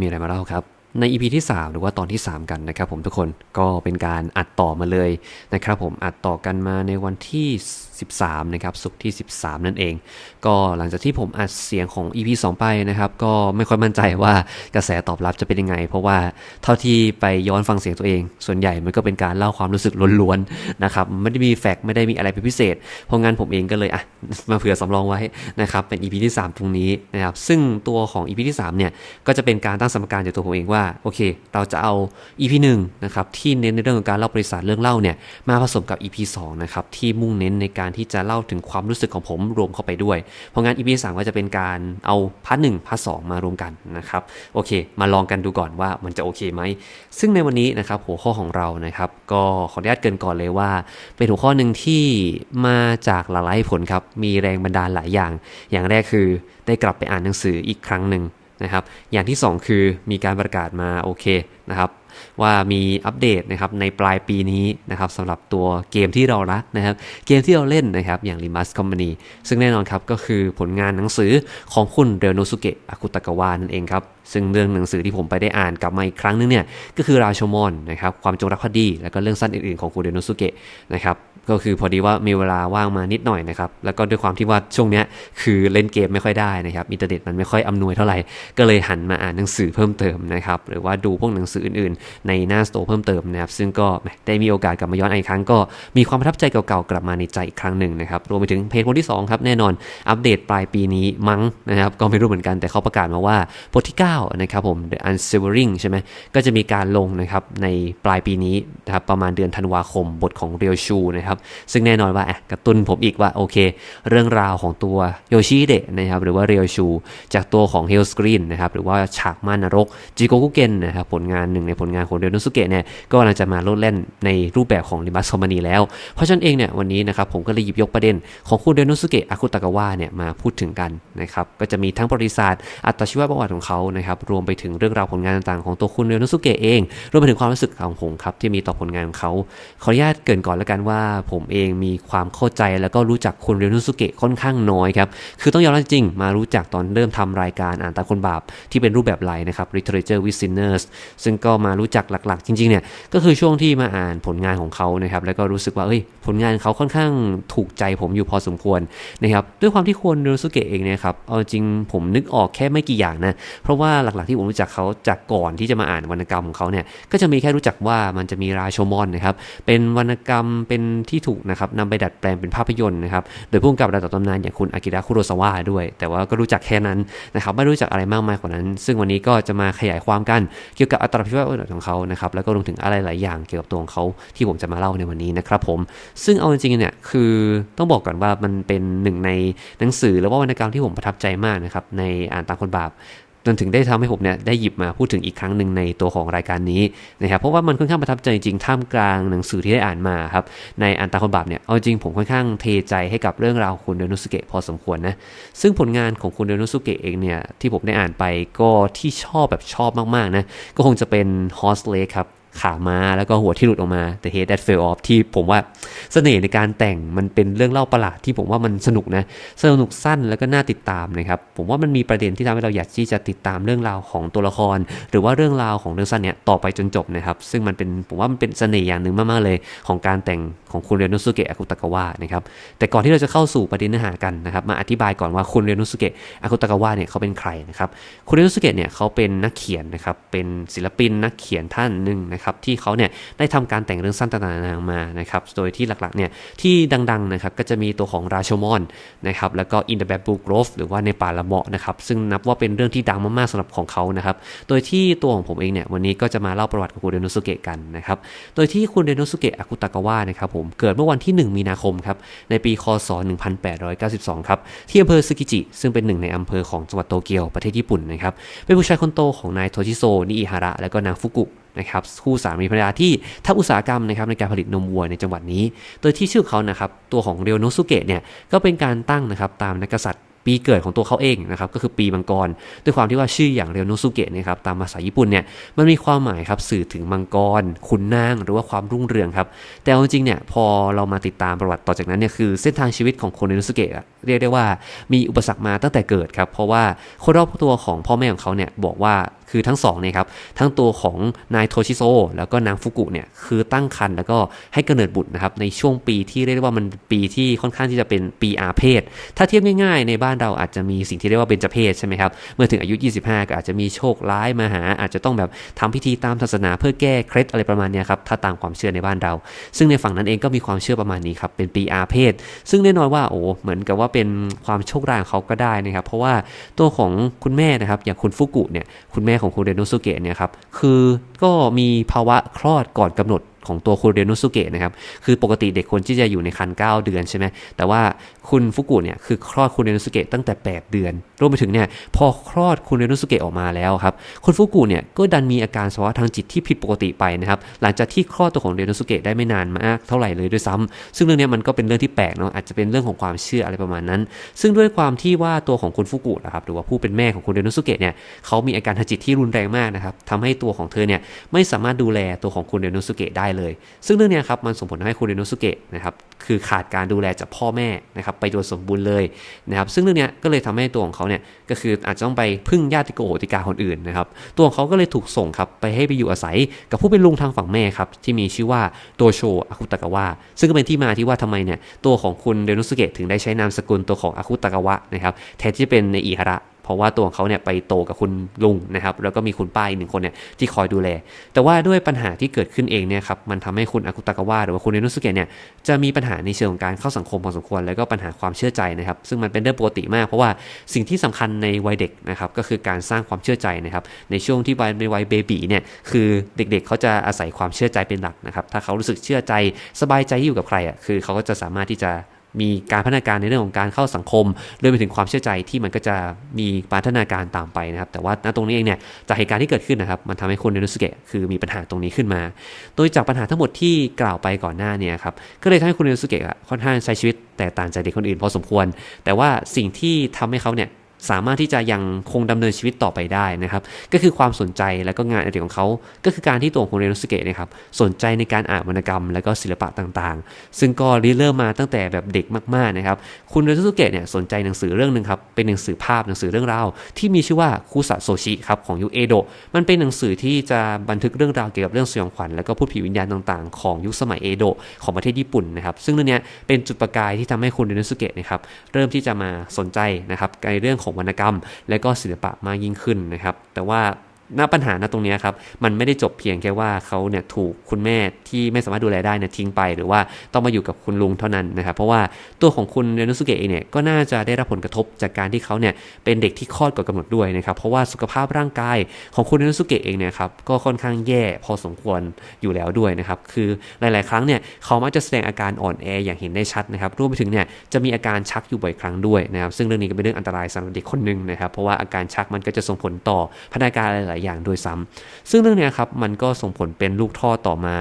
มีอะไรมาเล่าครับ ใน EP ที่ 3 หรือว่าตอนที่ 3 กันนะครับผมทุกคนก็เป็นการอัดต่อมาเลยนะครับผมอัดต่อกันมาในวันที่13 นะครับศุกที่ 13 นั่นเอง ก็หลังจากที่ผมอัดเสียงของ EP 2 ไปนะครับ ก็ไม่ค่อยมั่นใจว่ากระแสตอบรับจะเป็นยังไง เพราะว่าเท่าที่ไปย้อนฟังเสียงตัวเอง ส่วนใหญ่มันก็เป็นการเล่าความรู้สึกล้วนๆนะครับไม่ได้มีแฟกไม่ได้มีอะไรเป็นพิเศษ เพราะงั้นผมเองก็เลยอะมาเผื่อสำรองไว้นะครับเป็น EP ที่ 3 ตรงนี้นะครับซึ่งตัวของ EP ที่ 3 เนี่ยก็จะเป็นการตั้งสมการจากตัวผมเองว่าโอเค เราจะเอา EP 1นะครับที่เน้นในเรื่องของการเล่าบริษัทเรื่องเล่าเนี่ยมาผสมกับ EP 2นะครับที่มุ่งเน้นในการที่จะเล่าถึงความรู้สึกของผมรวมเข้าไปด้วย เพราะงั้น EP 3 ก็จะเป็นการเอาพาร์ทหนึ่งพาร์ทสมารวมกันนะครับ โอเค มาลองกันดูก่อนว่ามันจะโอเคไหม ซึ่งในวันนี้นะครับหัวข้อของเรานะครับ ก็ขออนุญาตเกรินก่อนเลยว่า เป็นหัวข้อหนึ่งที่มาจากหลากหลายผลครับ มีแรงบันดาลหลายอย่าง อย่างแรกคือได้กลับไปอ่านหนังสืออีกครั้งหนึ่งนะครับ อย่างที่ 2 คือมีการประกาศมาโอเคนะครับ ว่ามีอัปเดตนะครับในปลายปีนี้นะครับสำหรับตัวเกมที่เรารักนะครับ เกมที่เราเล่นนะครับอย่าง r e m a s Company ซึ่งแน่นอนครับก็คือผลงานหนังสือของคุณเรโนสุเกะอากุตะกาวานั่นเองครับ ซึ่งเรื่องหนังสือที่ผมไปได้อ่านกลับมาอีกครั้งนึงเนี่ยก็คือราชมอนนะครับความจงรักภักดี และก็เรื่องสั้นอื่นๆของคุณเรโนสุเกะนะครับ ก็คือพอดีว่ามีเวลาว่างมานิดหน่อยนะครับ แล้วก็ด้วยความที่ว่าช่วงเนี้ยคือเล่นเกมไม่ค่อยได้นะครับอินเทอร์เน็ตมันไม่ค่อยอำนวยเท่าไหร่ ก็เลยหันมาอ่านหนังสือเพิ่มเติมนะครับ หรือว่าดูพวกหนังสืออื่นๆ ในหน้าสโตร์เพิ่มเติมนะครับ ซึ่งก็ได้มีโอกาสกลับมาย้อนอีกครั้งก็มีความประทับใจเก่าๆกลับมาในใจอีกครั้งหนึ่งนะครับ รวมไปถึงเพจบทที่สองครับแน่นอนอัปเดตปลายปีนี้มั้งนะครับ ก็ไม่รู้เหมือนกันแต่เขาประกาศมาว่าบทที่9นะครับผม The Unsevering ใช่ไหมก็จะมีการลงนะครับในปลายปีนี้นะครับประมาณเดือนธันวาคมบทของเรียวชูนะครับซึ่งแน่นอนว่าอะกระตุ้นผมอีกว่าโอเค เรื่องราวของตัวโยชิเดะนะครับหรือว่าเรียวชู จากตัวของ Hell Screen นะครับหรือว่าฉากม่านนรกจิโกกุเกนนะครับผลงานหนึ่งในผลงานของเรียวนุสุเกะเนี่ยก็กำลังจะมาโลดแล่นในรูปแบบของริมัสคอมมานีแล้ว เพราะฉะนั้นเองเนี่ยวันนี้นะครับผมก็เลยหยิบยกประเด็นของคุณเรียวนุสุเกะอากุตากาวะเนี่ยมาพูดถึงกันนะครับก็จะมีทั้งประวัติศาสตร์อัตชีวประวัติของเขานะครับรวมไปถึงเรื่องราวผลงานต่างๆ ของตัวคุณเรียวนุสุเกะเอง รวมไปถึงความรู้สึกของผมครับที่มีต่อผลงานของเขาขออนุญาตเกินก่อนแล้วกันว่าผมเองมีความเข้าใจแล้วก็รู้จักคุณเรียวนุสุเกะค่อนข้างน้อยครับ คือต้องยอมรับจริง มารู้จักตอนเริ่มทำรายการอ่านตาคนบาปที่เป็นรูปแบบไลน์นะครับ literature with sinners ซึ่งก็มารู้จักหลักๆ จริงๆเนี่ยก็คือช่วงที่มาอ่านผลงานของเขานะครับแล้วก็รู้สึกว่าเอ้ยผลงานเขาค่อนข้างถูกใจผมอยู่พอสมควรนะครับด้วยความที่คุณเรียวนุสุเกะเองเนี่ยครับเอาจริงผมนึกออกแค่ไม่กี่อย่างนะเพราะว่าหลักๆที่ผมรู้จักเขาจากก่อนที่จะมาอ่านวรรณกรรมของเขาเนี่ยก็จะมีแค่รู้จักว่ามันจะมีราโชมอนนะครับเป็นวรรณกรรมเป็นทถูกนะครับนำไปดัดแปลงเป็นภาพยนตร์นะครับโดยผู้กำกับระดับตำนานอย่างคุณอากิระคุโรซาวะด้วย แต่ว่าก็รู้จักแค่นั้นนะครับไม่รู้จักอะไรมากมายกว่านั้น ซึ่งวันนี้ก็จะมาขยายความกันเกี่ยวกับอัตราพิวัตรของเขานะครับแล้วก็รวมถึงอะไรหลายอย่างเกี่ยวกับตัวของเขาที่ผมจะมาเล่าในวันนี้นะครับผมซึ่งเอาจริงๆเนี่ยคือต้องบอกก่อนว่ามันเป็นหนึ่งในหนังสือแล้วว่าวรรณกรรมที่ผมประทับใจมากนะครับในอ่านตามคนบาป จนถึงได้ทำให้ผมเนี่ยได้หยิบมาพูดถึงอีกครั้งหนึ่งในตัวของรายการนี้นะครับเพราะว่ามันค่อนข้างประทับใจจริงท่ามกลางหนังสือที่ได้อ่านมาครับในอันตาคนบาปเนี่ยเอาจริงผมค่อนข้างเทใจให้กับเรื่องราวของคุณเดนุสุเกะพอสมควรนะซึ่งผลงานของคุณเดนุสุเกะเองเนี่ยที่ผมได้อ่านไปก็ที่ชอบแบบชอบมากๆนะก็คงจะเป็น Horse Lake ครับ ขาม้าแล้วก็หัวที่หลุดออกมา The Head That Fell Off ที่ผมว่าเสน่ห์ในการแต่งมันเป็นเรื่องเล่าประหลาดที่ผมว่ามันสนุกนะ สนุกสั้นแล้วก็น่าติดตามนะครับ ผมว่ามันมีประเด็นที่ทำให้เราอยากที่จะติดตามเรื่องราวของตัวละคร หรือว่าเรื่องราวของเรื่องสั้นเนี้ยต่อไปจนจบนะครับ ซึ่งมันเป็นผมว่ามันเป็นเสน่ห์อย่างหนึ่งมากๆเลย ของการแต่ง ของคุณเรียนุสุเกะอากุตากาวะนะครับแต่ก่อนที่เราจะเข้าสู่ประเด็นเนื้อหากันนะครับมาอธิบายก่อนว่าคุณเรียนุสุเกะอากุตากาวะเนี่ยเขาเป็นใครนะครับคุณเรียนุสุเกะเนี่ยเขาเป็นนักเขียนนะครับเป็นศิลปินนักเขียนท่านหนึ่งนะครับที่เขาเนี่ยได้ทำการแต่งเรื่องสั้นต่างๆมานะครับโดยที่หลักๆเนี่ยที่ดังๆนะครับก็จะมีตัวของราชมอนนะครับแล้วก็ In the Bamboo Grove หรือว่าในป่าละเมาะนะครับซึ่งนับว่าเป็นเรื่องที่ดังมากๆสำหรับของเขานะครับโดยที่ตัวของผมเองเนี่ยวันนี้ก็จะมาเล่าประวัติของคุณเรโนสุเกะกันนะครับโดยที่คุณเรโนสุเกะอากุตากาวะนะครับผมเกิดเมื่อวันที่ 1 มีนาคมครับ ในปี คศ 1892 ครับ ที่อำเภอซึกิจิ ซึ่งเป็นหนึ่งในอำเภอของจังหวัดโตเกียว ประเทศญี่ปุ่นนะครับ เป็นผู้ชายคนโตของนายโทชิโซ นิอิฮาระ และก็นางฟุกุนะครับคู่สามีภรรยาที่ทำอุตสาหกรรมนะครับในการผลิตนมวัวในจังหวัดนี้ โดยที่ชื่อเขานะครับตัวของเรียวโนสุเกะเนี่ยก็เป็นการตั้งนะครับตามนักกษัตริย์ ปีเกิดของตัวเขาเองนะครับก็คือปีมังกร ด้วยความที่ว่าชื่ออย่างเรียวโนสุเกะเนี่ยครับตามภาษาญี่ปุ่นเนี่ยมันมีความหมายครับสื่อถึงมังกรขุนนางหรือว่าความรุ่งเรืองครับแต่เอาจริงๆเนี่ยพอเรามาติดตามประวัติต่อจากนั้นเนี่ยคือเส้นทางชีวิตของคนเรยวโนสุเกะเรียกได้ว่ามีอุปสรรคมาตั้งแต่เกิดครับเพราะว่าคนรอบตัวของพ่อแม่ของเขาเนี่ยบอกว่า คือทั้งสองเนี่ยครับทั้งตัวของนายโทชิโซแล้วก็นางฟุกุเนี่ยคือตั้งครรภ์แล้วก็ให้กำเนิดบุตรนะครับในช่วงปีที่เรียกได้ว่ามันปีที่ค่อนข้างที่จะเป็นปีอาเพศ ถ้าเทียบง่ายๆ ในบ้านเราอาจจะมีสิ่งที่เรียกว่าเบญจเพศใช่ไหมครับเมื่อถึงอายุ 25 ก็อาจจะมีโชคร้ายมาหา อาจจะต้องแบบทำพิธีตามศาสนาเพื่อแก้เคล็ดอะไรประมาณนี้ครับถ้าตามความเชื่อในบ้านเรา ซึ่งในฝั่งนั้นเองก็มีความเชื่อประมาณนี้ครับเป็นปีอาเพศ ซึ่งแน่นอนว่าโอ้เหมือนกับว่าเป็นความโชคร้ายของเขาก็ได้นะครับเพราะว่าตัวของคุณแม่นะครับอย่างคุณฟุกุเนี่ยคุณแม่ของคุณเรโนสุเกะเนี่ยครับคือก็มีภาวะคลอดก่อนกำหนด ของตัวคุณเรโนสุเกะนะครับ คือปกติเด็กควรที่จะอยู่ในครรภ์9เดือนใช่ไหมแต่ว่าคุณฟุกุเนี่ยคือคลอดคุณเรโนสุเกะตั้งแต่ 8 เดือน รวมไปถึงเนี่ยพอคลอดคุณเรโนสุเกะออกมาแล้วครับ คุณฟุกุเนี่ยก็ดันมีอาการสภาวะทางจิตที่ผิดปกติไปนะครับ หลังจากที่คลอดตัวของเรโนสุเกะได้ไม่นานมากเท่าไหร่เลยด้วยซ้ำซึ่งเรื่องนี้มันก็เป็นเรื่องที่แปลกเนาะ อาจจะเป็นเรื่องของความเชื่ออะไรประมาณนั้น ซึ่งด้วยความที่ว่าตัวของคุณฟุกุนะครับ หรือว่าผู้เป็นแม่ของคุณเรโนสุเกะเนี่ยเขามีอาการทางจิตที่รุนแรงมากนะครับทำให้ตัวของเธอเนี่ยไม่สามารถดูแลตัวของคุณเรโนสุเกะได้เลย ซึ่งเรื่องนี้ครับมันส่งผลทำให้คุณเรโนสุเกะนะครับคือขาดการดูแลจากพ่อแม่นะครับไปโดยสมบูรณ์เลยนะครับซึ่งเรื่องนี้ก็เลยทำให้ตัวของเขาเนี่ยก็คืออาจจะต้องไปพึ่งญาติโกโหติกาคนอื่นนะครับตัวของเขาก็เลยถูกส่งครับไปให้ไปอยู่อาศัยกับผู้เป็นลุงทางฝั่งแม่ครับที่มีชื่อว่าโตโชอาคุตากาวะซึ่งก็เป็นที่มาที่ว่าทำไมเนี่ยตัวของคุณเรโนสุเกะถึงได้ใช้นามสกุลตัวของอาคุตากาวะนะครับแทนที่จะเป็นในอิฮาระ เพราะว่าตัวของเขาเนี่ยไปโตกับคุณลุงนะครับแล้วก็มีคุณป้าอีกหนึ่งคนเนี่ยที่คอยดูแล แต่ว่าด้วยปัญหาที่เกิดขึ้นเองเนี่ยครับมันทำให้คุณอากุตากาวะหรือว่าคุณเรนุสุเกะเนี่ยจะมีปัญหาในเชิงของการเข้าสังคมพอสมควร แล้วก็ปัญหาความเชื่อใจนะครับ ซึ่งมันเป็นเรื่องปกติมาก เพราะว่าสิ่งที่สำคัญในวัยเด็กนะครับก็คือการสร้างความเชื่อใจนะครับในช่วงที่วัยในวัยเบบีเนี่ยคือเด็กๆเขาจะอาศัยความเชื่อใจเป็นหลักนะครับถ้าเขารู้สึกเชื่อใจสบายใจอยู่กับใครอะคือเขาก็จะสามารถที่จะ มีการพัฒนาการในเรื่องของการเข้าสังคมรวมไปถึงความเชื่อใจที่มันก็จะมีพัฒนาการตามไปนะครับ แต่ว่าณตรงนี้เองเนี่ยจากเหตุการณ์ที่เกิดขึ้นนะครับ มันทำให้คุณเนุสเกะคือมีปัญหาตรงนี้ขึ้นมา โดยจากปัญหาทั้งหมดที่กล่าวไปก่อนหน้าเนี่ยครับก็เลยทำให้คุณเนุสเกะค่อนข้างใช้ชีวิตแตกต่างจากเด็กคนอื่นพอสมควร แต่ว่าสิ่งที่ทำให้เขาเนี่ย สามารถที่จะยังคงดำเนินชีวิตต่อไปได้นะครับ ก็คือความสนใจและก็งานอดิเรกของเขา ก็คือการที่ตัวของคุณเรนุสเกะนะครับสนใจในการอ่านวรรณกรรม และก็ศิลปะต่างๆ ซึ่งก็ริเริ่มมาตั้งแต่แบบเด็กมากๆนะครับ คุณเรนุสเกะเนี่ยสนใจหนังสือเรื่องหนึ่งครับ เป็นหนังสือภาพหนังสือเรื่องราวที่มีชื่อว่าคุสะโซชิครับของยุคเอโดะ มันเป็นหนังสือที่จะบันทึกเรื่องราวเกี่ยวกับเรื่องสยองขวัญและก็พูดผีวิญญาณต่างๆ ของยุคสมัยเอโดะของประเทศญี่ปุ่นนะครับ ซึ่งเรื่องนี้เป็นจุดประกายที่ทำให้คุณเรนุสเกะนะครับเริ่มที่จะมาสนใจนะครับในเรื่องของวรรณกรรม และก็ศิลปะมากยิ่งขึ้นนะครับ แต่ว่า ณปัญหาณตรงนี้ครับ มันไม่ได้จบเพียงแค่ว่าเขาเนี่ยถูกคุณแม่ที่ไม่สามารถดูแลได้เนี่ยทิ้งไป หรือว่าต้องมาอยู่กับคุณลุงเท่านั้นนะครับ เพราะว่าตัวของคุณเรนุสุเกะเองเนี่ยก็น่าจะได้รับผลกระทบจากการที่เขาเนี่ยเป็นเด็กที่คลอดก่อนกำหนดด้วยนะครับ เพราะว่าสุขภาพร่างกายของคุณเรนุสุเกะเองเนี่ยครับก็ค่อนข้างแย่พอสมควรอยู่แล้วด้วยนะครับ คือหลาย ๆ ครั้งเนี่ยเขามักจะแสดงอาการอ่อนแออย่างเห็นได้ชัดนะครับรวมไปถึงเนี่ยจะมีอาการชักอยู่บ่อยครั้งด้วยนะครับ ซึ่งเรื่องนี้ก็เป็นเรื่องอันตรายสำหรับเด็กคนหนึ่งนะครับ เพราะว่าอาการชักมันก็จะส่งผลต่อพัฒนาการหลายๆ อย่างด้วยซ้ำซึ่งเรื่องนี้ครับมันก็ส่งผลเป็นลูกท่อต่อมา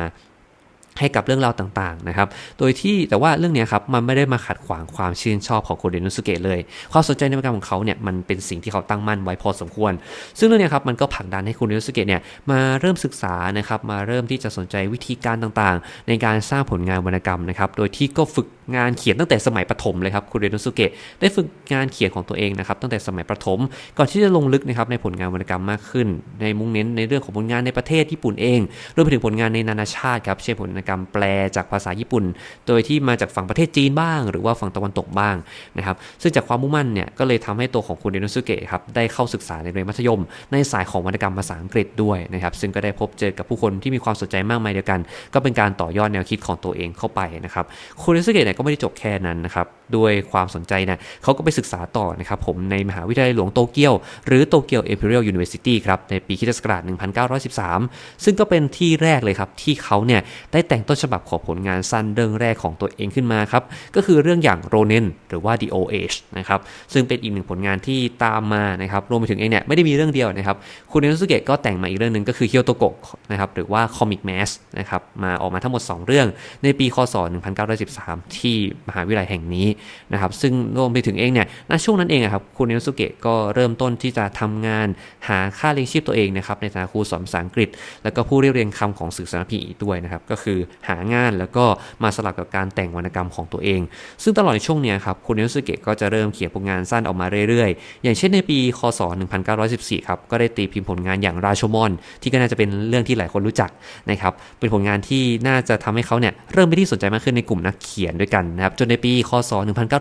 ให้กับเรื่องราวต่างๆนะครับ โดยที่แต่ว่าเรื่องนี้ครับ มันไม่ได้มาขัดขวางความชื่นชอบของโคเดนุสุเกะเลย ความสนใจในวรรณกรรมของเขาเนี่ยมันเป็นสิ่งที่เขาตั้งมั่นไว้พอสมควร ซึ่งเรื่องนี้ครับมันก็ผลักดันให้คุณเรนุสุเกะเนี่ยมาเริ่มศึกษานะครับมาเริ่มที่จะสนใจวิธีการต่างๆ ในการสร้างผลงานวรรณกรรมนะครับ โดยที่ก็ฝึกงานเขียนตั้งแต่สมัยประถมเลยครับคุณเรนุสุเกะได้ฝึกงานเขียนของตัวเองนะครับตั้งแต่สมัยประถม ก่อนที่จะลงลึกนะครับในผลงานวรรณกรรมมากขึ้น ในมุ่งเน้นในเรื่องของผลงานในประเทศญี่ปุ่นเองรวมไปถึงผลงานในนานาชาติครับเช่นผลกรรมแปลจากภาษาญี่ปุ่น โดยที่มาจากฝั่งประเทศจีนบ้าง หรือว่าฝั่งตะวันตกบ้างนะครับซึ่งจากความมุ่งมั่นเนี่ยก็เลยทำให้ตัวของคุณเรนุสุเกะครับได้เข้าศึกษาในเรียนมัธยม ในสายของวรรณกรรมภาษาอังกฤษด้วยนะครับซึ่งก็ได้พบเจอกับผู้คนที่มีความสนใจมากมายเดียวกัน ก็เป็นการต่อยอดแนวคิดของตัวเองเข้าไปนะครับคุณเรนุสุเกะเนี่ยก็ไม่ได้จบแค่นั้นนะครับด้วยความสนใจเนี่ยเขาก็ไปศึกษาต่อนะครับผมในมหาวิทยาลัยหลวงโตเกียวหรือโตเกียว Imperial University ครับในปีคิศักราช1913 ซึ่งก็เป็นที่แรกเลยครับที่เขาเนี่ยได้แตแต่งต้นฉบับของผลงานสั้นเรื่องแรกของตัวเองขึ้นมาครับ ก็คือเรื่องอย่างโรเนนหรือว่า The Old Age นะครับ ซึ่งเป็นอีกหนึ่งผลงานที่ตามมานะครับ รวมไปถึงเองเนี่ยไม่ได้มีเรื่องเดียวนะครับ คุณเนโนสุเกะก็แต่งมาอีกเรื่องหนึ่งก็คือเคียวโตโกะนะครับ หรือว่า Comic Mass นะครับ มาออกมาทั้งหมด 2 เรื่องในปี คศ 1913 ที่มหาวิทยาลัยแห่งนี้นะครับ ซึ่งรวมไปถึงเองเนี่ย ณ ช่วงนั้นเองครับคุณเนโนสุเกะก็เริ่มต้นที่จะทำงานหาค่าเลี้ยงชีพตัวเองนะครับ ในฐานะครูสอนภาษาอังกฤษ แล้วก็ผู้เรียบเรียงคำของสื่อสารพีอีกด้วยนะครับ ก็คือหางานแล้วก็มาสลับกับการแต่งวรรณกรรมของตัวเอง ซึ่งตลอดในช่วงนี้ครับคุณเนโนสุเกะก็จะเริ่มเขียนผลงานสั้นออกมาเรื่อยๆ อย่างเช่นในปีคศ 1914 ครับก็ได้ตีพิมพ์ผลงานอย่างราชมอนที่ก็น่าจะเป็นเรื่องที่หลายคนรู้จักนะครับเป็นผลงานที่น่าจะทำให้เขาเนี่ยเริ่มไปนที่สนใจมากขึ้นในกลุ่มนักเขียนด้วยกันนะครับจนในปีคศ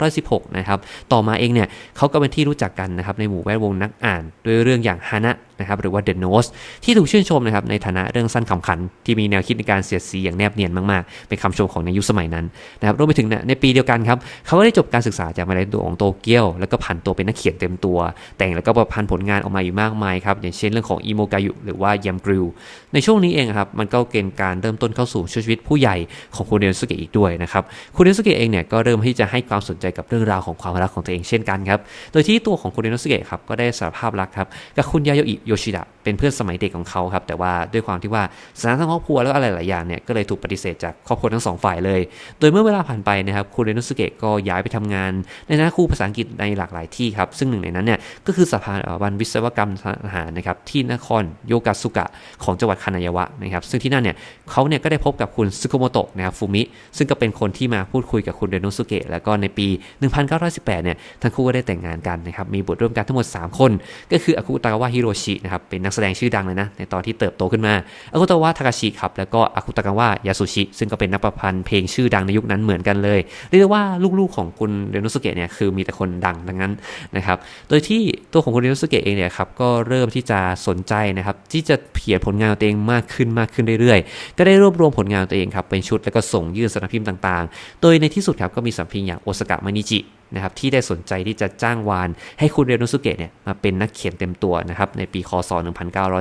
1916 นะครับต่อมาเองเนี่ยเขาก็เป็นที่รู้จักกันนะครับในหมู่แวดวงนักอ่านด้วยเรื่องอย่างฮานะ นะครับหรือว่า The Nose ที่ถูกชื่นชมนะครับในฐานะเรื่องสั้นขำขัน ที่มีแนวคิดในการเสียดสีอย่างแนบเนียนมากๆ เป็นคำชมของในยุคสมัยนั้นนะครับรวมไปถึงในปีเดียวกันครับเขาก็ได้จบการศึกษาจากมาวิทยาลัยตัวของโตเกียว แล้วก็ผันตัวเป็นนักเขียนเต็มตัว แต่งแล้วก็ประพันธ์ผลงานออกมาอยู่มากมายครับอย่างเช่นเรื่องของอีโมกายุหรือว่ายมกริวในช่วงนี้เองครับมันก็เกณฑ์การเริ่มต้นเข้าสู่ชีวิตผู้ใหญ่ของคุณเดนสุเกะอีกด้วยนะครับคุณเดนสุเกะเองเนี่ยก็เริ่มที่จะให้ความสนใจกับเรื่องราวของความรักของตัวเองเช่นกันครับโดยที่ตัวของคุณเดนสุเกะครับก็ได้สารภาพรักครับกับคุณยาโยอิโยชิดะเป็นเพื่อนสมัยเด็กของเขาครับแต่ว่าด้วยความที่ว่าสถานะทางครอบครัวแล้วอะไรหลายอย่างเนี่ยก็เลยถูกปฏิเสธจากครอบครัวทั้งสองฝ่ายเลย โดยเมื่อเวลาผ่านไปนะครับคุณเรโนสุเกะก็ย้ายไปทำงาน ในหน้าครูภาษาอังกฤษในหลากหลายที่ครับซึ่งหนึ่งในนั้นเนี่ยก็คือสถาบันวิศวกรรมทหารนะครับที่นครโยกาสุกะของจังหวัดคานายาวะนะครับซึ่งที่นั่นเนี่ยเขาเนี่ยก็ได้พบกับคุณซึโกโมโตะนะครับฟูมิ ซึ่งก็เป็นคนที่มาพูดคุยกับคุณเรโนสุเกะแล้วก็ในปี 1918เนี่ยทั้งคู่ก็ได้แต่งงานกันนะครับมีบุตรร่วมกันทั้งหมด 3 คน ก็คืออากุตากาวะฮิโรชินะครับเป็นนักแสดงชื่อดังเลยนะในตอนที่เติบโตขึ้นมาอากุตาวะทากาชิครับแล้วก็อากุตากาวะยาสุชิ ซึ่งก็เป็นนักประพันธ์เพลงชื่อดังในยุคนั้นเหมือนกันเลย เรียกได้ว่าลูกๆของคุณเรโนสุเกะเนี่ยคือมีแต่คนดังทั้งนั้นนะครับโดยที่ตัวของคุณเรโนสุเกะเองเนี่ยครับก็เริ่มที่จะสนใจนะครับที่จะเขียนผลงานตัวเองมากขึ้นมากขึ้นเรื่อยๆ ก็ได้รวบรวมผลงานตัวเองครับเป็นชุดแล้วก็ส่งยื่นสำนักพิมพ์ต่างๆ โดยในที่สุดครับก็มีสำนักพิมพ์อย่างโอซากะมานิจิ นะครับที่ได้สนใจที่จะจ้างวาน ให้คุณเรโนสุเกะเนี่ยมาเป็นนักเขียนเต็มตัวนะครับในปีคศ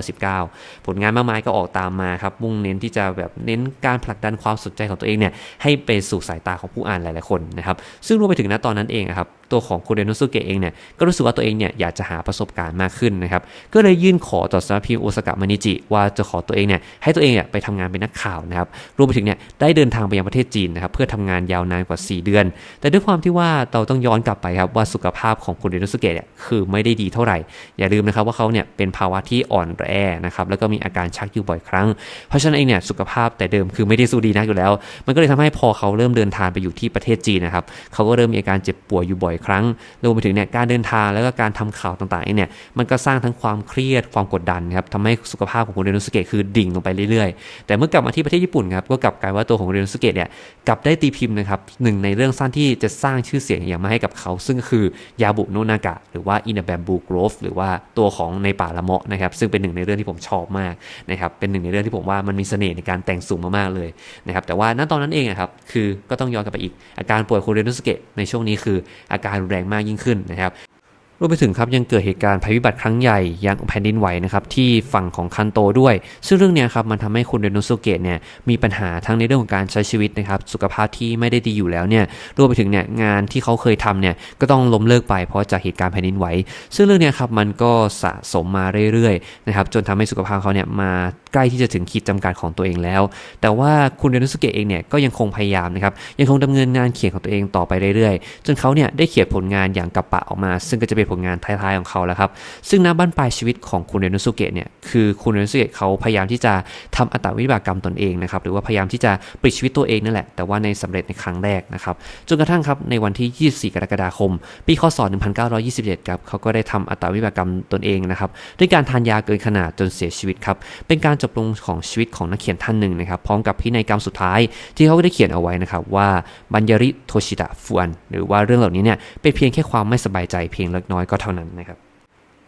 1919 ผลงานมากมายก็ออกตามมาครับมุ่งเน้นที่จะแบบเน้นการผลักดันความสนใจของตัวเองเนี่ยให้ไปสู่สายตาของผู้อ่านหลาย ๆ คนนะครับซึ่งรวมไปถึงณตอนนั้นเองครับตัวของคุณเรโนสุเกะเองเนี่ยก็รู้สึกว่าตัวเองเนี่ยอยากจะหาประสบการณ์มากขึ้นนะครับก็เลยยื่นขอต่อสำนักพิมพ์โอซากะมานิจิ ว่าจะขอตัวเองเนี่ยให้ตัวเองเนี่ยไปทำงานเป็นนักข่าวนะครับรวมไปถึงเนี่ยได้เดินทางไปยังประเทศจีนนะครับเพื่อทำงานยาวนานกว่า 4 เดือน แต่ด้วยความที่ว่าเราต้องย้อนกลับไปครับว่าสุขภาพของคุณเรโนสุเกะเนี่ยคือไม่ได้ดีเท่าไหร่ อย่าลืมนะครับว่าเขาเนี่ยเป็นภาวะที่อ่อนแอนะครับแล้วก็มีอาการชักอยู่บ่อยครั้ง เพราะฉะนั้นเองเนี่ยสุขภาพแต่เดิมคือไม่ได้สู้ดีนักอยู่แล้ว มันก็เลยทำให้พอเขาเริ่มเดินทางไปอยู่ที่ประเทศจีนนะครับเขาก็เริ่มมีอาการเจ็บป่วยอยู่บ่อยครั้งรวมไปถึงเนี่ยการเดินทางแล้วก็การทำข่าวต่างๆเนี่ยมันก็สร้างทั้งความเครียดความกดดันครับทำให้สุขภาพของคุณเรโนสุเกะคือดิ่งลงไปเรื่อยๆ แต่เมื่อกลับมาที่ประเทศญี่ปุ่นครับก็กลับกลายว่าตัวของเรนสุเกะเนี่ยกลับได้ตีพิมพ์นะครับหนึ่งในเรื่องสั้นที่จะสร้างชื่อเสียงอย่างมากให้กับเขา ซึ่งคือยาบุโนนากะ หรือว่าอินาแบมบูกรอฟหรือว่าตัวของในป่าละเมาะนะครับ ซึ่งเป็นหนึ่งในเรื่องที่ผมชอบมากนะครับเป็นหนึ่งในเรื่องที่ผมว่ามันมีเสน่ห์ในการแต่งสูงมากๆเลยนะครับแต่ว่าณตอนนั้นเองครับคือก็ต้องย้อนกลับไปอีกอาการป่วยโคเรโนสุเกะในช่วงนี้คืออาการรุนแรงมากยิ่งขึ้นนะครับ รวมไปถึงครับยังเกิดเหตุการณ์ภัยพิบัติครั้งใหญ่อย่างแผ่นดินไหวนะครับที่ฝั่งของคันโตด้วย ซึ่งเรื่องนี้ครับมันทำให้คุณเรโนสุเกะเนี่ยมีปัญหาทั้งในเรื่องของการใช้ชีวิตนะครับสุขภาพที่ไม่ได้ดีอยู่แล้วเนี่ยรวมไปถึงเนี่ยงานที่เขาเคยทำเนี่ยก็ต้องล้มเลิกไปเพราะจากเหตุการณ์แผ่นดินไหวซึ่งเรื่องนี้ครับมันก็สะสมมาเรื่อยๆนะครับจนทำให้สุขภาพเขาเนี่ยมา ใกล้ที่จะถึงขีดจำกัดของตัวเองแล้ว แต่ว่าคุณเรโนสุเกะเองเนี่ยก็ยังคงพยายามนะครับยังคงดำเนินงานเขียนของตัวเองต่อไปเรื่อยๆ จนเขาเนี่ยได้เขียนผลงานอย่างกับปะออกมา ซึ่งก็จะเป็นผลงานท้ายๆของเขาแล้วครับซึ่งณบ้านปลายชีวิตของคุณเรโนสุเกะเนี่ยคือคุณเรโนสุเกะเขาพยายามที่จะทำอัตวิบากกรรมตนเองนะครับหรือว่าพยายามที่จะปลิดชีวิตตัวเองนั่นแหละแต่ว่าในสำเร็จในครั้งแรกนะครับจนกระทั่งครับในวันที่ 24 กรกฎาคม ปีคศ 1927 ครับเขาก็ได้ทำอัตวิบากกรรมตนเองนะครับด้วยการทานยาเกินขนาดจนเสียชีวิตครับเป็นการจบลงของชีวิตของนักเขียนท่านหนึ่งนะครับ พร้อมกับพินัยกรรมสุดท้ายที่เขาได้เขียนเอาไว้นะครับ ว่าบัญญาริโทชิตะฟุอันหรือว่าเรื่องเหล่านี้เนี่ยเป็นเพียงแค่ความไม่สบายใจเพียงเล็กน้อยก็เท่านั้นนะครับ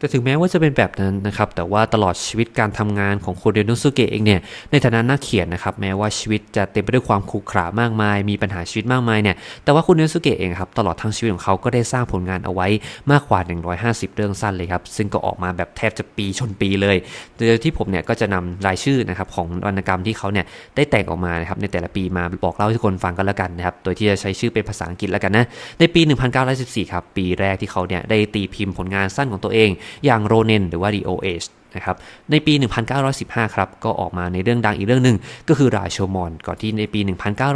แต่ถึงแม้ว่าจะเป็นแบบนั้นนะครับ แต่ว่าตลอดชีวิตการทำงานของคุณเรโนสุเกะเองเนี่ย ในฐานะนักเขียนนะครับ แม้ว่าชีวิตจะเต็มไปด้วยความขรุขระมากมาย มีปัญหาชีวิตมากมายเนี่ย แต่ว่าคุณเรโนสุเกะเองครับ ตลอดทั้งชีวิตของเขาก็ได้สร้างผลงานเอาไว้มากกว่า 150 เรื่องสั้นเลยครับ ซึ่งก็ออกมาแบบแทบจะปีชนปีเลย โดยที่ผมเนี่ยก็จะนำรายชื่อนะครับของวรรณกรรมที่เขาเนี่ยได้แต่งออกมานะครับในแต่ละปีมาบอกเล่าให้ทุกคนฟังกันแล้วกันนะครับ โดยที่จะใช้ชื่อเป็นภาษาอังกฤษแล้วกันนะ ในปี 1914 ครับ ปีแรกที่เขาเนี่ยได้ตีพิมพ์ผลงานสั้นของตัวเองอย่างโรเนนหรือว่า The Old Age นะครับในปี 1915 ครับ ก็ออกมาในเรื่องดังอีกเรื่องหนึ่งก็คือราโชมอน ก่อนที่ในปี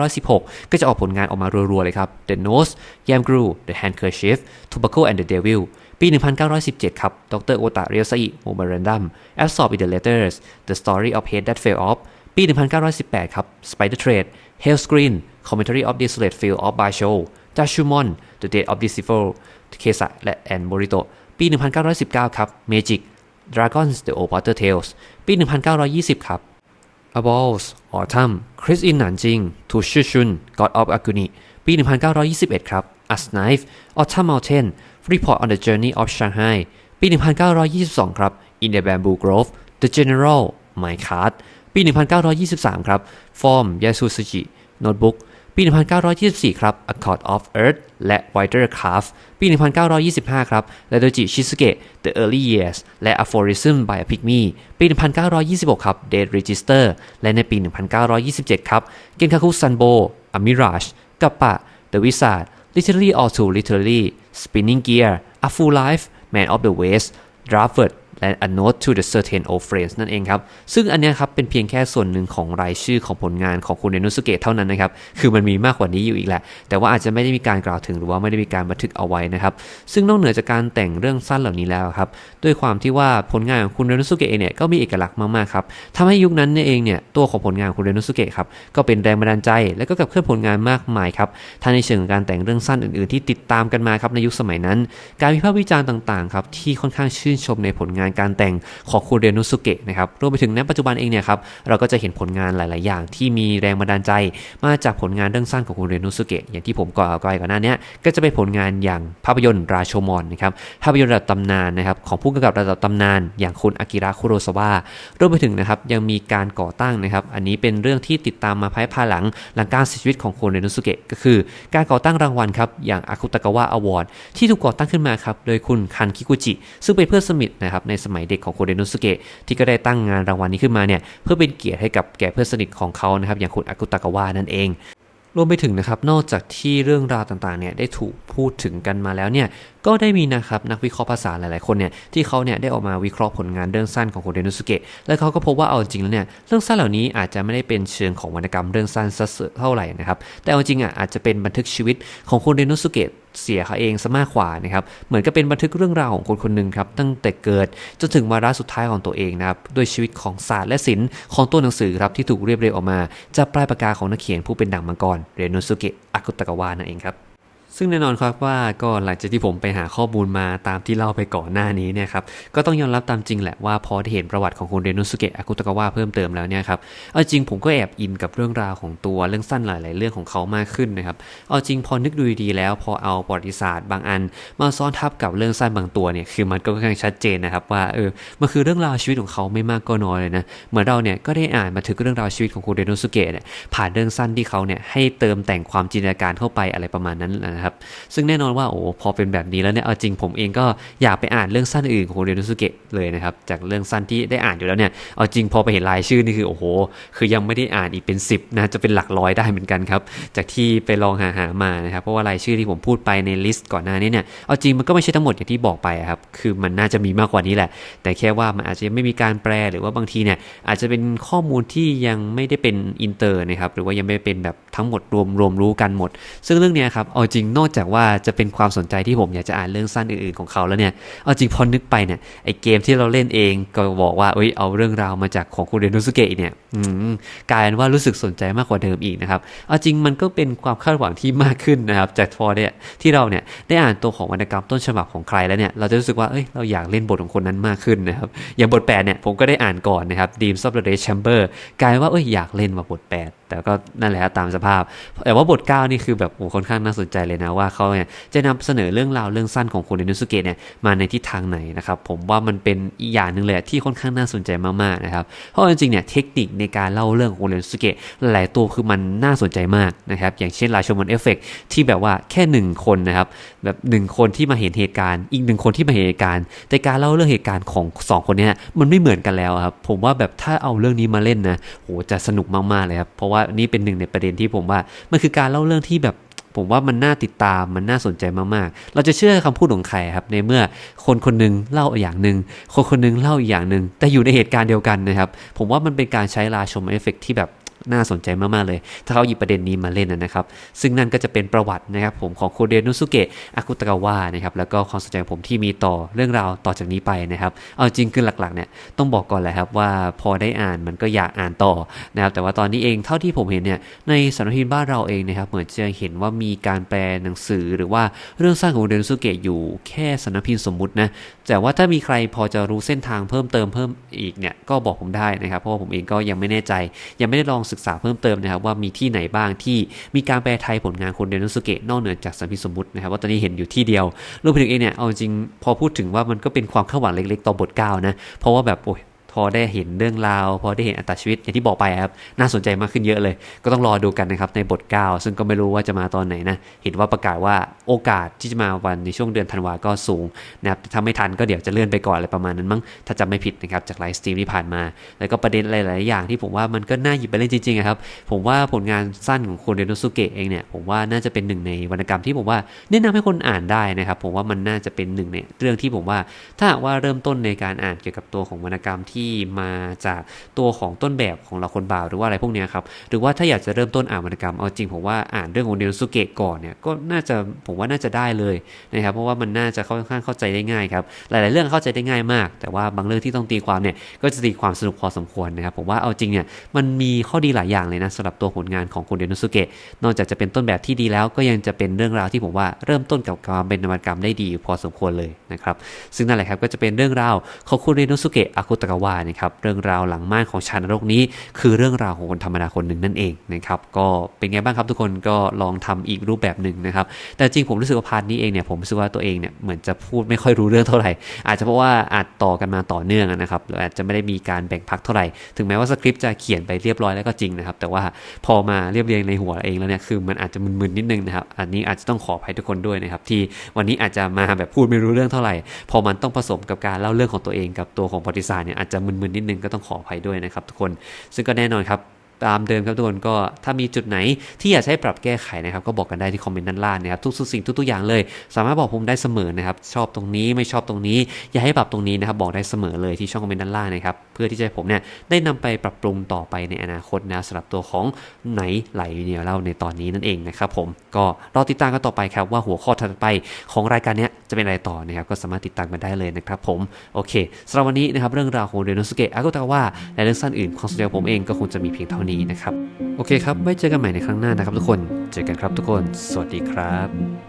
1916 ก็จะออกผลงานออกมารัวๆ เลยครับ The Nose Yam Grew The Handkerchief Tobacco and the Devil ปี 1917 ครับ ดรโอตาเรียซาอิโมเบรันดัม Absorb in the Letters The Story of Hate That Fell Off ปี 1918 ครับ Spider Trade Hell Screen Commentary of Desolate Field of Basho ดาชูมอน The Death of Decipher เคสะและแอนโมริโต ปี 1919 ครับ Magic Dragons The Old Potter Tales ปี 1920 ครับ A Balls Autumn Chris in Nanjing To Shushun God of Aguni ปี 1921 ครับ A Knife Autumn Mountain Report on the Journey of Shanghai ปี 1922 ครับ In the Bamboo Grove The General My Card ปี 1923 ครับ Form Yasusuji Notebook ปี 1924 ครับ A Court of Earth และ Wider Craft ปี 1925 ครับ r a d o j i Shisuke The Early Years และ Aphorism by a Pygmy ปี 1926 ครับ Dead Register และในปี 1927 ครับ Genkaku Sanbo A Mirage กับปะ The Wizard Literally or Too Literally Spinning Gear A Full Life Man of the West Drafted และ A Note to the Certain Old Friends นั่นเองครับ ซึ่งอันนี้ครับเป็นเพียงแค่ส่วนหนึ่งของรายชื่อของผลงานของคุณเรนุสเกะเท่านั้นนะครับ คือมันมีมากกว่านี้อยู่อีกแหละ แต่ว่าอาจจะไม่ได้มีการกล่าวถึงหรือว่าไม่ได้มีการบันทึกเอาไว้นะครับ ซึ่งนอกเหนือจากการแต่งเรื่องสั้นเหล่านี้แล้วครับ ด้วยความที่ว่าผลงานของคุณเรนุสเกะเนี่ยก็มีเอกลักษณ์มากๆครับทำให้ยุคนั้นเนี่ยเองเนี่ยตัวของผลงานของคุณเรนุสเกะครับก็เป็นแรงบันดาลใจ และก็กับเคลื่อนผลงานมากมายครับทั้งในเชิงของการแต่งเรื่องสั้นอื่นๆ ที่ติดตามกันมาครับในยุคสมัยนั้น การวิพากษ์วิจารณ์ต่างๆครับที่ค่อนข้างชื่นชมในผลงานการแต่งของคุณเรนุสุเกะนะครับรวมไปถึงในปัจจุบันเองเนี่ยครับเราก็จะเห็นผลงานหลาย ๆ อย่าง ที่มีแรงบันดาลใจ มาจากผลงานเรื่องสั้นของคุณเรนุสุเกะอย่างที่ผมกล่าวไปก่อนหน้านี้ก็จะเป็นผลงานอย่างภาพยนตร์ราโชมอนนะครับภาพยนตร์ระดับตำนานนะครับของผู้กำกับระดับตำนาน อย่างคุณอากิระคุโรซาวะรวมไปถึงนะครับยังมีการก่อตั้งนะครับอันนี้เป็นเรื่องที่ติดตามมาภายภาหลังหลังการเสียชีวิตของคุณเรนุสุเกะก็คือ การก่อตั้งรางวัลครับอย่างอากุตากาวะอวอร์ดที่ถูกก่อตั้งขึ้นมาครับโดยคุณคันคิกุจิซึ่งเป็นเพื่อนสนิทนะครับในสมัยเด็กของโคเรนุสเกะที่ก็ได้ตั้งงานรางวัลนี้ขึ้นมาเนี่ยเพื่อเป็นเกียรติให้กับแก่เพื่อนสนิทของเขานะครับอย่างคุณอากุตากาวะนั่นเองรวมไปถึงนะครับนอกจากที่เรื่องราวต่างๆเนี่ยได้ถูกพูดถึงกันมาแล้วเนี่ยก็ได้มีนะครับนักวิเคราะห์ภาษาหลายๆคนเนี่ยที่เขาเนี่ยได้ออกมาวิเคราะห์ผลงานเรื่องสั้นของโคเรนุสเกะและเขาก็พบว่าเอาจริงแล้วเนี่ยเรื่องสั้นเหล่านี้อาจจะไม่ได้เป็นเชิงของวรรณกรรมเรื่องสั้นซะเท่าไหร่นะครับแต่เอาจริงอะอาจจะเป็นบันทึกชีวิตของโคเรนุสเกะ เสียเขาเองซะมากกว่านะครับเหมือนกับเป็นบันทึกเรื่องราวของคนคนหนึ่งครับตั้งแต่เกิดจนถึงวาระสุดท้ายของตัวเองนะครับด้วยชีวิตของศาสตร์และศิลป์ของตัวหนังสือครับที่ถูกเรียบเรียงออกมาจากปลายปากกาของนักเขียนผู้เป็นดังมังกรเรโนสุเกะอากุตะกาวานั่นเองครับ ซึ่งแน่นอนครับว่าก็หลังจากที่ผมไปหาข้อมูลมาตามที่เล่าไปก่อนหน้านี้เนี่ยครับก็ต้องยอมรับตามจริงแหละว่าพอได้เห็นประวัติของคุณเรโนสุเกะอากุตากาวะเพิ่มเติมแล้วเนี่ยครับเอาจริงผมก็แอบอินกับเรื่องราวของตัวเรื่องสั้นหลาย ๆ เรื่องของเขามากขึ้นนะครับเอาจริงพอนึกดูดีๆแล้ว พอเอาประวัติศาสตร์บางอัน มาซ้อนทับกับเรื่องสั้นบางตัวเนี่ยคือมันก็ค่อนข้างชัดเจนนะครับว่าเออมันคือเรื่องราวชีวิตของเขาไม่มากก็น้อยเลยนะเหมือนเราเนี่ยก็ได้อ่านมาถึงเรื่องราวชีวิตของคุณเรโนสุเกะเนี่ยผ่านเรื่องสั้นที่เขาเนี่ยให้เติมแต่งความจินตนาการเข้าไปอะไรประมาณนั้นนะครับ ซึ่งแน่นอนว่าโอ้พอเป็นแบบนี้แล้วเนี่ยเอาจริงผมเองก็อยากไปอ่านเรื่องสั้นอื่นของเรโนสุเกะเลยนะครับ จากเรื่องสั้นที่ได้อ่านอยู่แล้วเนี่ยเอาจริงพอไปเห็นรายชื่อนี่คือโอ้โห คือยังไม่ได้อ่านอีกเป็น 10นะจะเป็นหลักร้อยได้เหมือนกันครับ จากที่ไปลองหาหามานะครับ เพราะว่ารายชื่อที่ผมพูดไปในลิสต์ก่อนหน้านี้เนี่ยเอาจริงมันก็ไม่ใช่ทั้งหมดอย่างที่บอกไปครับคือมันน่าจะมีมากกว่านี้แหละ แต่แค่ว่ามันอาจจะไม่มีการแปลหรือว่าบางทีเนี่ยอาจจะเป็นข้อมูลที่ยังไม่ได้เป็นอินเตอร์นะครับหรือว่ายังไม่เป็นแบบทั้งหมดรวมรวมรู้กันหมด ซึ่งเรื่องเนี้ยครับเอาจริงนอกจากว่าจะเป็นความสนใจที่ผมอยากจะอ่านเรื่องสั้นอื่นๆของเขาแล้วเนี่ย เอาจริงพอนึกไปเนี่ยไอเกมที่เราเล่นเองก็บอกว่าเอ้ยเอาเรื่องราวมาจากของคุณเรนุสุเกะเนี่ยกลายเป็นว่ารู้สึกสนใจมากกว่าเดิมอีกนะครับ เอาจริงมันก็เป็นความคาดหวังที่มากขึ้นนะครับจากพอเนี่ยที่เราเนี่ยได้อ่านตัวของวรรณกรรมต้นฉบับของใครแล้วเนี่ยเราจะรู้สึกว่าเอ้ยเราอยากเล่นบทของคนนั้นมากขึ้นนะครับอย่างบทแปดเนี่ยผมก็ได้อ่านก่อนนะครับ Dreams of the Red Chamber กลายว่าเอ้ยอยากเล่นมาบทแปดแต่ก็นั่นแหละตามสภาพ แต่ว่าบท 9 นี่คือแบบโอ้ค่อนข้างน่าสนใจเลยนะว่าเขาเนี่ยจะนำเสนอเรื่องราวเรื่องสั้นของคุณเรนุสุเกะเนี่ยมาในทิศทางไหนนะครับผมว่ามันเป็นอีกอย่างหนึ่งเลยที่ค่อนข้างน่าสนใจมากๆนะครับเพราะจริงๆเนี่ยเทคนิคในการเล่าเรื่องของคุณเรนุสุเกะหลายตัวคือมันน่าสนใจมากนะครับอย่างเช่นราชมนเอฟเฟกที่แบบว่าแค่หนึ่งคนนะครับแบบหนึ่งคนที่มาเห็นเหตุการณ์ อีกหนึ่งคนที่มาเห็นเหตุการณ์ แต่การเล่าเรื่องเหตุการณ์ของสองคนเนี้มันไม่เหมือนกันแล้วครับผมว่าแบบถ้าเอาเรื่องนี้มาเล่นนะโหจะสนุกมากๆเลยครับเพราะว่านี่เป็นหนึ่งในประเด็นที่ผมว่า มันคือการเล่าเรื่องที่แบบผมว่ามันน่าติดตามมันน่าสนใจมากๆ เราจะเชื่อคำพูดของใครครับ ในเมื่อคนคนหนึงเล่าอย่างหนึ่งคนคนหนึงเล่าอีกอย่างหนึ่งแต่อยู่ในเหตุการณ์เดียวกันนะครับ ผมว่ามันเป็นการใช้ราชมเอฟเฟกต์ที่แบบ น่าสนใจมากๆเลย ถ้าเขาหยิบประเด็นนี้มาเล่นนะครับ ซึ่งนั่นก็จะเป็นประวัตินะครับผมของโคเดนุสุเกะอากุตกาวะนะครับแล้วก็ความสนใจผมที่มีต่อเรื่องราวต่อจากนี้ไปนะครับ เอาจริงคือหลักๆเนี่ยต้องบอกก่อนแหละครับว่าพอได้อ่านมันก็อยากอ่านต่อนะครับแต่ว่าตอนนี้เองเท่าที่ผมเห็นเนี่ยในสำนักพิมพ์บ้านเราเองนะครับเหมือนจะเห็นว่ามีการแปลหนังสือหรือว่าเรื่องสร้างของเดนสุเกะอยู่แค่สำนักพิมพ์สมมุตินะแต่ว่าถ้ามีใครพอจะรู้เส้นทางเพิ่มเติมเพิ่มอีกเนี่ยก็บอกผมได้นะครับ เพราะว่าผมเองก็ยังไม่แน่ใจ ยังไม่ได้ลองศึกษาเพิ่มเติมนะครับว่ามีที่ไหนบ้างที่มีการแปลไทยผลงานคนเดนสุเกะนอกเหนือจากสัมพิสมมุตินะครับว่าตอนนี้เห็นอยู่ที่เดียวรวมไปถึงเองเนี่ยเอาจริงพอพูดถึงว่ามันก็เป็นความคาดหวังเล็กๆต่อบทก้านะเพราะว่าแบบโอ้ย อได้เห็นเรื่องราว พอได้เห็นอัตชีวิตอย่างที่บอกไปครับน่าสนใจมากขึ้นเยอะเลย ก็ต้องรอดูกันนะครับในบท 9 ซึ่งก็ไม่รู้ว่าจะมาตอนไหนนะ เห็นว่าประกาศว่าโอกาสที่จะมาวันในช่วงเดือนธันวาก็สูงนะครับถ้าไม่ทันก็เดี๋ยวจะเลื่อนไปก่อนอะไรประมาณนั้นมั้งถ้าจำไม่ผิดนะครับจากไลฟ์สตรีมที่ผ่านมา แล้วก็ประเด็นหลาย ๆ อย่างที่ผมว่ามันก็น่าหยิบไปเล่นจริง ๆ ครับผมว่าผลงานสั้นของคุณเรโนสุเกะเองเนี่ยผมว่าน่าจะเป็นหนึ่งในวรรณกรรมที่ผมว่าแนะนำให้คนอ่านได้นะครับผมว่ามันน่าจะเป็นหนึ่งในเรื่องที่ผมว่า ถ้าว่าเริ่มต้นในการอ่านเกี่ยวกับตัวของวรรณกรรมที่มาจากตัวของต้นแบบของเราคนบ่าวหรือว่าอะไรพวกนี้ครับ หรือว่าถ้าอยากจะเริ่มต้นอ่านวรรณกรรมเอาจริงผมว่าอ่านเรื่องของเดนสุเกะก่อนเนี่ยก็น่าจะผมว่าน่าจะได้เลยนะครับเพราะว่ามันน่าจะค่อนข้างเข้าใจได้ง่ายครับหลาย ๆ เรื่องเข้าใจได้ง่ายมาก แต่ว่าบางเรื่องที่ต้องตีความเนี่ยก็จะตีความสนุกพอสมควรนะครับผมว่าเอาจริงเนี่ยมันมีข้อดีหลายอย่างเลยนะสำหรับตัวผลงานของคุณเดนสุเกะนอกจากจะเป็นต้นแบบที่ดีแล้วก็ยังจะเป็นเรื่องราวที่ผมว่าเริ่มต้นกับความเป็นนวัตกรรมได้ดีพอสมควรเลยนะครับซึ่งนั่นแหละครับก็จะเป็นเรื่องราวของคุณเรโนสุเกะอากุตากาวะนะครับเรื่องราวหลังม่านของชานรกนี้ คือเรื่องราวของคนธรรมดาคนหนึ่งนั่นเองนะครับก็เป็นไงบ้างครับทุกคนก็ลองทำอีกรูปแบบหนึ่งนะครับแต่จริงผมรู้สึกว่าพาร์ทนี้เองเนี่ยผมรู้สึกว่าตัวเองเนี่ยเหมือนจะพูดไม่ค่อยรู้เรื่องเท่าไหร่ อาจจะเพราะว่าอาจต่อกันมาต่อเนื่องนะครับออาจจะไม่ได้มีการแบ่งพักเท่าไหร่ถึงแม้ว่าสคริปต์จะเขียนไปเรียบร้อยแล้วก็จริงนะครับแต่ว่าพอมาเรียบเรียงในหัวเองแล้วเนี่ยคือมันอาจจะมึนๆนิดนึงนะครับอันนี้อาจจะต้องขออภัยทุกคนด้วยนะครับที่วันนี้อาจจะมาแบบพูดไม่รู้เรื่องเท่าไหร่ พอมันต้องผสมกับการเล่าเรื่องของตัวเองกับตัวของประวัติศารเนี่ยอาจจะมึนๆนิดนึงก็ต้องขออภัยด้วยนะครับทุกคน ซึ่งก็แน่นอนครับตามเดิมครับทุกคนก็ถ้ามีจุดไหนที่อยากให้ปรับแก้ไขนะครับก็บอกกันได้ที่คอมเมนต์ด้านล่างนะครับทุกๆสิ่งทุกๆอย่างเลย สามารถบอกผมได้เสมอนะครับชอบตรงนี้ไม่ชอบตรงนี้ อยากให้ปรับตรงนี้นะครับบอกได้เสมอเลยที่ช่องคอมเมนต์ด้านล่างนะครับเพื่อที่จะให้ผมเนี่ยได้นำไปปรับปรุงต่อไปในอนาคตนะสำหรับตัวของไหนไหลเนี่ยเล่าในตอนนี้นั่นเองนะครับผมก็รอติดตามกันต่อไปครับว่าหัวข้อถัดไปของรายการเนี้ยจะเป็นอะไรต่อนะครับก็สามารถติดตามกันได้เลยนะครับผมโอเคสำหรับวันนี้นะครับเรื่องราวของเรโนสุเกะอากุตาวะและเรื่องสั้นอื่นของสตูดิโอผมเองก็คงจะมีเพียงเท่านี้นะครับโอเคครับไว้เจอกันใหม่ในครั้งหน้านะครับทุกคนเจอกันครับทุกคน สวัสดีครับ